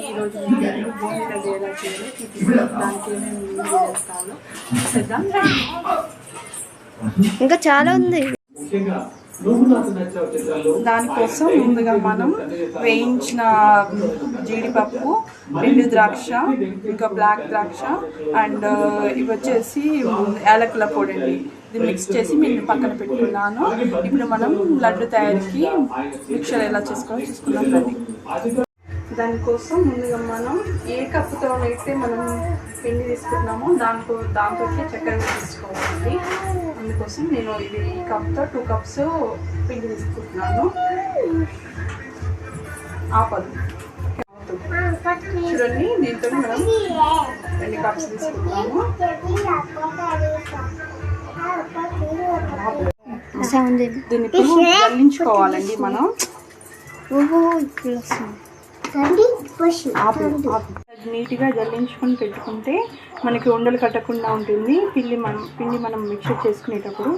ఈరోజు చేయాలో దానికి ఏమేమి చేస్తాను చేద్దాం ఇంకా చాలా ఉంది దానికోసం ముందుగా మనం వేయించిన జీడిపప్పు ఎండు ద్రాక్ష ఇంకా బ్లాక్ ద్రాక్ష అండ్ ఇవి వచ్చేసి యాలకుల పొడి అండి ఇది మిక్స్ చేసి నేను పక్కన పెట్టుకున్నాను. ఇప్పుడు మనం లడ్డు తయారీకి మిక్చర్ ఎలా చేసుకోవాలో చూసుకున్నాం రండి. దానికోసం ముందుగా మనం ఏ కప్పుతో అయితే మనం పిండి తీసుకుంటున్నామో దాంతో దాంతో చక్కెర తీసుకోవాలి అందుకోసం నేను ఇది ఈ కప్తో టూ కప్స్ పిండి తీసుకుంటున్నాను. ఆపదు. చూడండి దీంతో మనం రెండు కప్స్ తీసుకుంటున్నాము. సౌండ్ దీన్ని జల్లించుకోవాలండి మనం. నీట్గా జల్లించుకొని పెట్టుకుంటే మనకి ఉండలు కట్టకుండా ఉంటుంది. పిండి మనం పిండి మనం మిక్చర్ చేసుకునేటప్పుడు.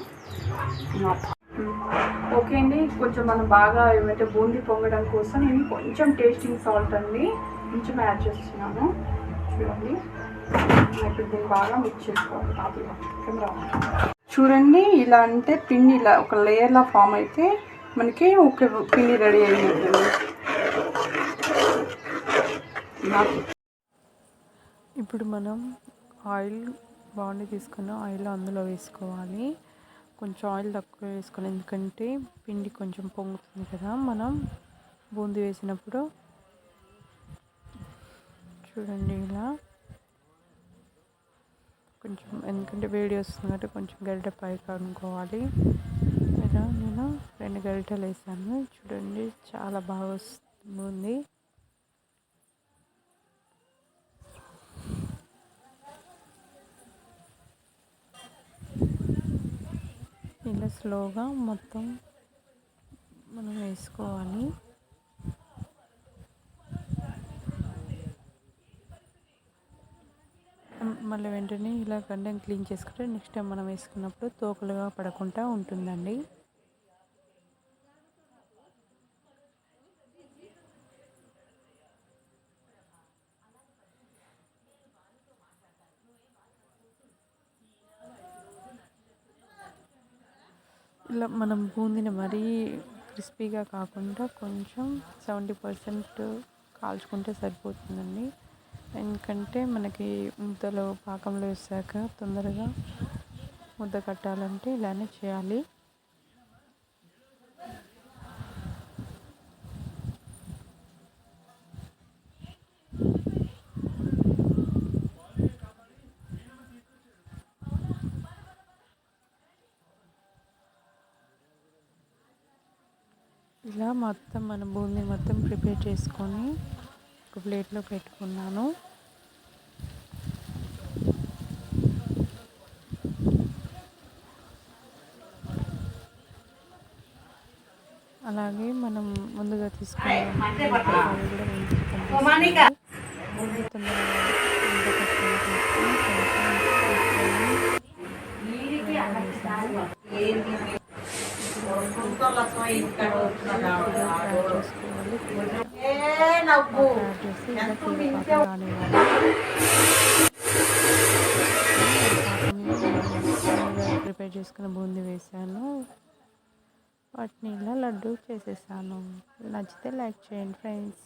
ఓకే అండి కొంచెం మనం బాగా ఏమంటే బూందీ పొంగడం కోసం నేను కొంచెం టేస్టింగ్ సాల్ట్ అండి. కొంచెం యాడ్ చేస్తున్నాను. చూడండి. ఇప్పుడు బాగా మిక్స్ చేసుకోవాలి కెమెరా చూడండి ఇలా అంటే పిండి ఇలా ఒక లేయర్లా ఫామ్ అయితే మనకి ఒక పిండి రెడీ అయినట్టుంది నాకు ఇప్పుడు మనం ఆయిల్ బాగుండి తీసుకున్న ఆయిల్ అందులో వేసుకోవాలి. కొంచెం ఆయిల్ తక్కువ వేసుకోవాలి ఎందుకంటే పిండి కొంచెం పొంగుతుంది కదా. మనం బూందీ వేసినప్పుడు చూడండి ఇలా. కొంచెం ఎందుకంటే వేడి వస్తుంది కాబట్టి కొంచెం గరిటె పైకి అనుకోవాలి. ఇలా నేను రెండు గరిటెలు వేసాను. చూడండి చాలా బాగా వస్తుంది. ఇలా స్లోగా మొత్తం మనం వేసుకోవాలి. వెంటనే ఇలా గండం క్లీన్ చేసుకుంటే నెక్స్ట్ టైం మనం వేసుకున్నప్పుడు తోకలుగా పడకుండా ఉంటుందండి. ఇలా మనం బూందిని మరీ క్రిస్పీగా కాకుండా కొంచెం సెవెంటీ పర్సెంట్ కాల్చుకుంటే సరిపోతుందండి. ఎందుకంటే మనకి ముద్దలో పాకంలో వేసాక తొందరగా ముద్ద కట్టాలంటే ఇలానే చేయాలి. ఇలా మొత్తం మన బూందీ మొత్తం ప్రిపేర్ చేసుకొని ఒక ప్లేట్లో పెట్టుకున్నాను. అలాగే మనం ముందుగా తీసుకున్న. తొందరగా నవ్వు. ప్రిపేర్ చేసుకున్న బూందీ వేసాను. వాటిని ఇలా లడ్డు చేసేసాను. నచ్చితే లైక్ చేయండి ఫ్రెండ్స్.